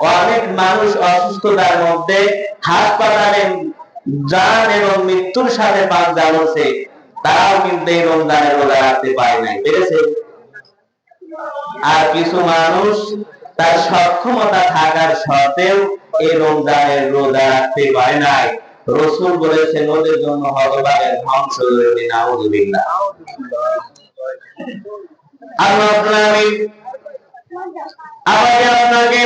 অনেক মানুষ অসুস্থতার মধ্যে হাসপাতালে যান এবং মৃত্যুর সাথে পাঞ্জা লড়ছে তারাও কিন্তু এই রমজানের রোজা রাখতে পারে নাই, পেরেছে? আর কিছু মানুষ তার সক্ষমতা থাকার সত্ত্বেও এই রমজানের রোজা রাখতে পারে নাই। রসুল বলেছেন, ওদের জন্য হতবাগের ধ্বংস যদি নাউজুবিল্লাহ। আল্লাহ আপনাকে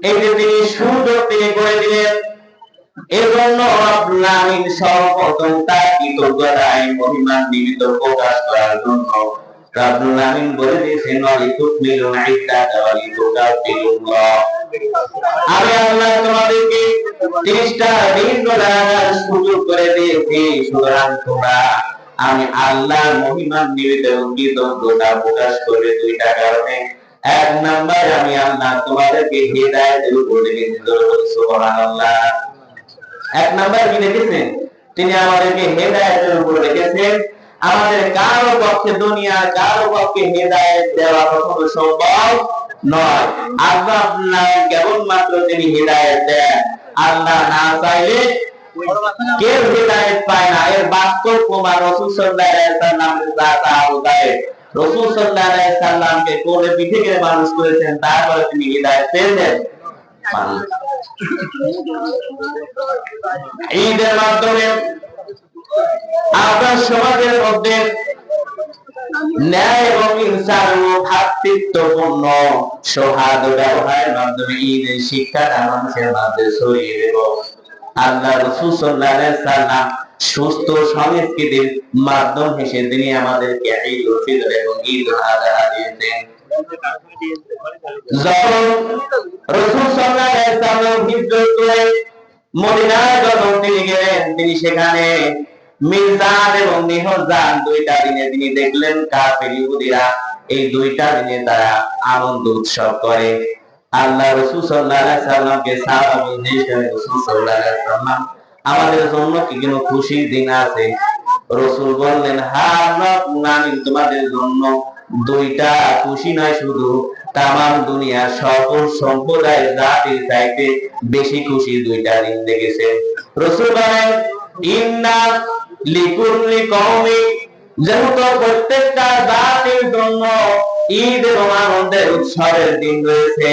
এই তিনি সুযোগ তিনি করে দিলেন, এজন্য সর্বপ্রথম তার প্রকাশ করার জন্য আমি আল্লাহ তোমাদেরকে তিরিশটা দিন রোজা সুযোগ করে কৃতজ্ঞতা প্রকাশ করে দুইটা কারণে। এক নাম্বার আমি আল্লাহ তোমাদেরকে হৃদায়তের উপর রেখেছি সুবহানাল্লাহ। এক নাম্বার কি রেখেছেন তিনি আমাদেরকে হেদায়েতের উপর রেখেছেন আমাদের কারও পক্ষে দুনিয়া, কারও পক্ষে হেদায়েত দেওয়া কখনো সম্ভব নয়। আল্লাহ আপনার কেবলমাত্র তিনি হেদায়েত দেন। আল্লাহ না চাইলে কেউ হেদায়েত পায় না। এর বাস্তব প্রমাণ রসুল সাল্লাল্লাহু আলাইহি দাতা আবু তাহের। রসুল কোলে পিঠে করে মানুষ করেছেন, তারপরে তিনি হেদায়েত ঈদের মাধ্যমে আপনার সমাজের মধ্যে ন্যায় এবং ও ভ্রাতৃত্বপূর্ণ সৌহার্দ ব্যবহারের মাধ্যমে ঈদের শিক্ষাটা মানুষের মাঝে ছড়িয়ে দেব। আল্লাহ রসুল আলাইহি সাল্লাম সুস্থ সংস্কৃতির মাধ্যম হিসেবে তিনি আমাদেরকে এবং ঈদ দিয়েছেন। যখন রসুল হিজরত করে মদিনায় যখন তিনি গেলেন, তিনি সেখানে এবং দুইটা দিনে তিনি দেখলেন কাফের ইহুদিরা এই দুইটা দিনে তারা আনন্দ উৎসব করে। আল্লাহ রসুল আলাইহি সাল্লামকে সাহাবা রসুল আলাইহি সাল্লাম আমাদের জন্য কি কোনো খুশির দিন আছে? রসুল বললেন হ্যাঁ তোমাদের জন্য দুইটা খুশি নয় শুধু, তামাম দুনিয়ার সকল সম্প্রদায়ের জাতির চাইতে বেশি খুশি দুইটা দিন দেখেছে। রসুল বলেন, ইন্না লিকুল্লি কওমি, যেহেতু প্রত্যেকটা জাতির জন্য ঈদ এবং আনন্দের উৎসবের দিন রয়েছে।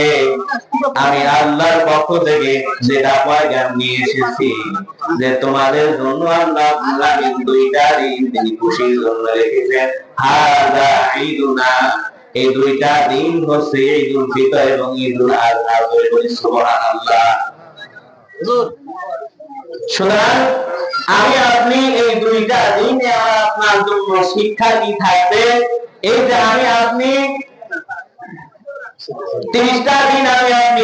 আমি আল্লাহর পক্ষ থেকে যেটা পয়গাম নিয়ে এসেছি, যে তোমাদের জন্য আল্লাহ আল্লাহ দুইটা দিন তিনি খুশির জন্য রেখেছেন। হাজা ঈদুনা। এই দুইটা দিন হচ্ছে ঈদুল ফিতর এবং ঈদুল আযহা বলে বলি, সুবহানাল্লাহ। সুতরাং আমি আপনি এই দুইটা দিনে আমার আপনার জন্য শিক্ষা কি থাকবে? এই আমি আপনি তিরিশটা দিন আমি আপনি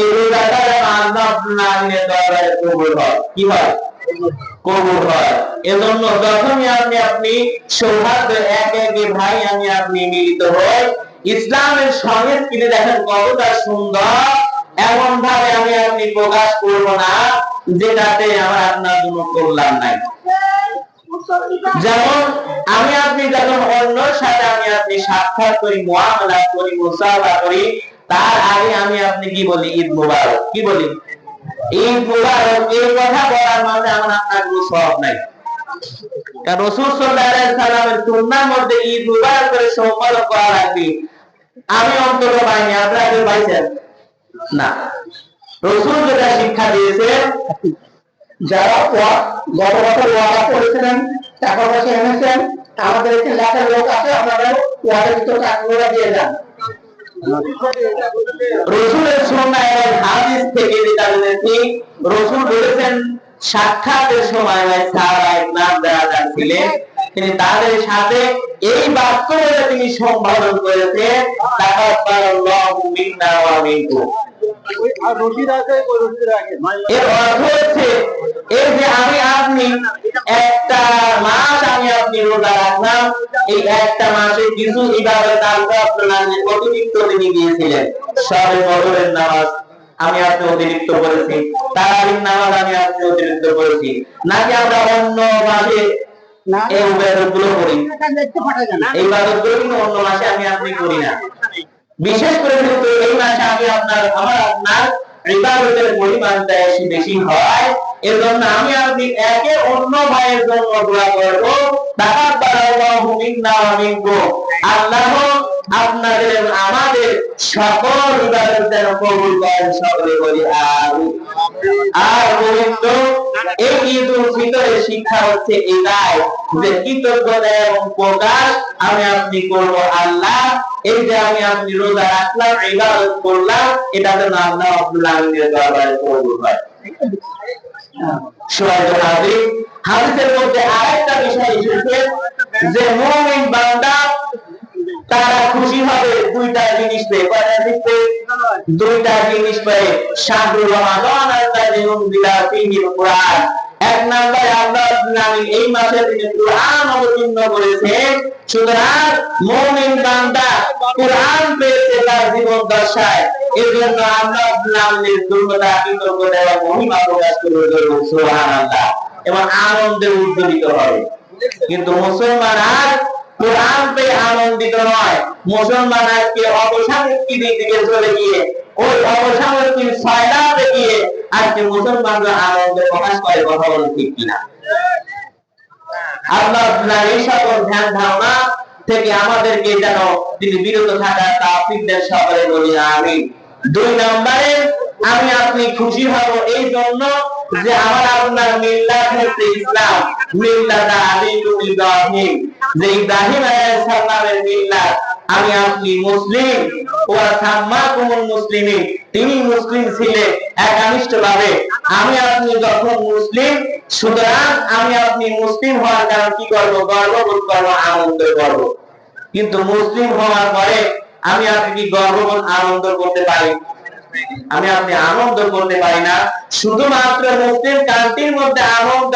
এই রোজাটা কবুল হয়। কি হয়? কবুল হয়। এজন্য যখনই আপনি এক একে ভাই আমি আপনি মিলিত হই। ইসলামের দেখেন কতটা সুন্দর। এমন ভাবে আমি আপনি প্রকাশ করব না, যেটাতে আমার আপনার কোনো কল্যাণ নাই। যেমন আমি আপনি যখন সাথে আমি আপনি সাক্ষাৎ করি মুআমালা করি, মুসাফা করি, তার আগে আমি আপনি কি বলি? ঈদ মুবারক। কি বলি? ঈদ মুবারক, এই কথা বলার আমার আপনার কোনো সব নাই। কারণ রসুল মধ্যে ঈদ মুবারক করে সম্পাদন করা লাগবে। আমি অন্তত পাইনি, আপনারা কেউ পাইছেন? না। রসুল যেটা শিক্ষা দিয়েছে যারা গত বছর ওয়াদা করেছিলেন টাকা পয়সা এনেছেন, আমাদের একটি লেখার লোক আছে আপনারা ওয়াদের ভিতরে টাকাগুলো দিয়ে যান। সাক্ষাতের সময় তিনি তাদের সাথে এই বাক্যটা তিনি সম্বোধন করেছেন মিনকুম। এর অর্থ হচ্ছে এই যে আমি আপনি একটা মাস আমি আপনি রোজা রাখলাম এই একটা মাসে কিছু ইবাদত আল্লাহ আপনার অতিরিক্ত তিনি দিয়েছিলেন। সবে বদরের নামাজ আমি আপনি অতিরিক্ত করেছি তারাবির নামাজ আমি আপনি অতিরিক্ত করেছি। নাকি আমরা অন্য মাসে না এই ইবাদতগুলো করি এই ইবাদতগুলো কিন্তু অন্য মাসে আমি আপনি করি না। বিশেষ করে কিন্তু এই মাসে আমি আপনার, আমার আপনার ইবাদতের পরিমাণটা বেশি বেশি হয়, এজন্য আমি আপনি একে অন্য ভাইয়ের জন্য দোয়া করব। তাকাব্বালাল্লাহু মিন্না ওয়া মিনকুম। আল্লাহ আপনাদের আমাদের সকল ইবাদত যেন কবুল করেন সকলে বলি আমিন। আর গোবিন্দ এই ঈদ উল শিক্ষা হচ্ছে এটাই যে কৃতজ্ঞতা এবং প্রকাশ আমি আপনি করব আল্লাহ, এই যে আমি আপনি রোজা রাখলাম, ইবাদত করলাম এটা যেন আল্লাহ আব্দুল্লাহ আলমীর দরবারে কবুল হয়। হাদিসের মধ্যে আরেকটা বিষয় এসেছে যে মুমিন বান্দা তারা খুশি হবে, দুইটা জিনিস পেয়ে কয়টা জিনিস পেয়ে দুইটা জিনিস পেয়ে শাহরুর রমাদান তাজিমুন বিলা ফিহিল কুরআন। এক নম্বরে, আল্লাহ নামে এই মাসে তিনি কুরআন অবতীর্ণ করেছেন সুতরাং মুমিন বান্দা কুরআন পেয়েছে তার জীবন দশায়। এর জন্য আল্লাহ নামের দুর্গতা কৃতজ্ঞতা এবং মহিমা প্রকাশ করে দেব সুবহানাল্লাহ। এবং আনন্দে উদ্দোলিত হবে। কিন্তু মুসলমান আর কোরআন পেয়ে আনন্দিত নয়। মুসলমান আজকে অপসংস্কৃতির দিকে চলে গিয়ে, ওই অপসংস্কৃতির ছয়লাতে গিয়ে আজকে মুসলমানরা আনন্দ প্রকাশ করে কথা বলে, ঠিক কিনা? আল্লাহ আপনার এই সকল ধ্যান ধারণা থেকে আমাদেরকে যেন তিনি বিরত থাকার তাফিক দেন সকলে বলি আমি দুই নম্বরে, আমি আপনি খুশি হব এই জন্য যে আমার আপনার মিল্লাত হচ্ছে ইসলাম মিল্লাত আলিমুল ইব্রাহিম। যে ইব্রাহিম আলাইহিস সালামের মিল্লাত, আমি আপনি মুসলিম ওয়া সাম্মাকুমুল মুসলিমিন তিনি মুসলিম ছিলেন একানিষ্ঠ ভাবে আমি আপনি যখন মুসলিম, সুতরাং আমি আপনি মুসলিম হওয়ার কারণ কি করব? গর্ববোধ করব, আনন্দ করব। কিন্তু মুসলিম হওয়ার পরে আমি আপনি কি গর্ববোধ, আনন্দ করতে পারি? আমি আপনি আনন্দ করতে পারি না। শুধুমাত্র মুসলিম কান্ট্রির মধ্যে আনন্দ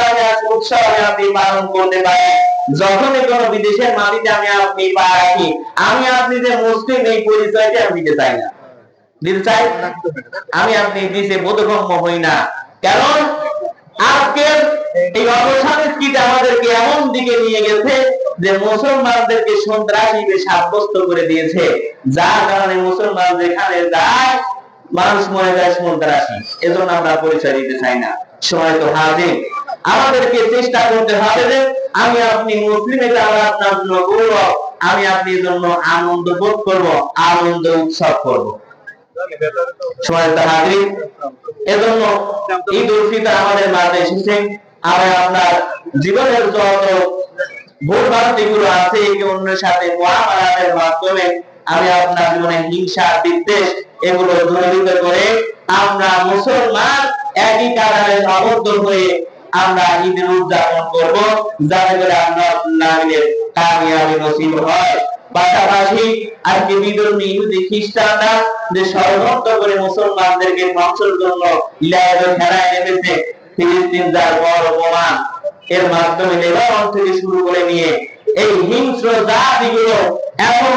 উৎসব আমি আপনি পালন করতে পারি। যখনই কোন বিদেশের মাটিতে আমি আপনি পা রাখি আমি আপনি যে মুসলিম এই পরিচয়টা আমি দিতে চাই না। দিতে চাই? আমি আপনি দিতে বোধগম্য হই না। কারণ আজকের এই আমাদেরকে এমন দিকে নিয়ে গেছে যে মুসলমানদেরকে সাব্যস্ত করে দিয়েছে। যার কারণে মুসলমান যেখানে যায়, মানুষ মনে যায় সন্ত্রাসী। এজন্য আমরা পরিচয় দিতে চাই না। সময় তো হাজির আমাদেরকে চেষ্টা করতে হবে যে আমি আপনি মুসলিম, এটা আপনার জন্য গৌরব। আমি আপনি জন্য আনন্দ বোধ করব, আনন্দ উৎসব করব। এজন্য ঈদ উল ফিতর আমাদের মাঝে এসেছে। আপনার জীবনের যত ভ্রান্তিগুলো আছে, একে অন্যের সাথে মহামারাতের মাধ্যমে আমি আপনার জীবনে হিংসা, বিদ্বেষ এগুলো দূরীভূত করে আমরা মুসলমান একই কারণে আবদ্ধ হয়ে আমরা ঈদের উদযাপন করব, যাতে করে আমরা আল্লাহের কামিয়াবি নসিব হয়। পাশাপাশি আজকে বিধর্মী ইহুদি খ্রিস্টানরা যে ষড়যন্ত্র করে মুসলমানদেরকে ধ্বংসের জন্য ইলাহাদের খেলায় নেমেছে, ফিলিস্তিন যার বড় প্রমাণ এর মাধ্যমে লেবানন থেকে শুরু করে নিয়ে এই হিংস্র জাতিগুলো এখন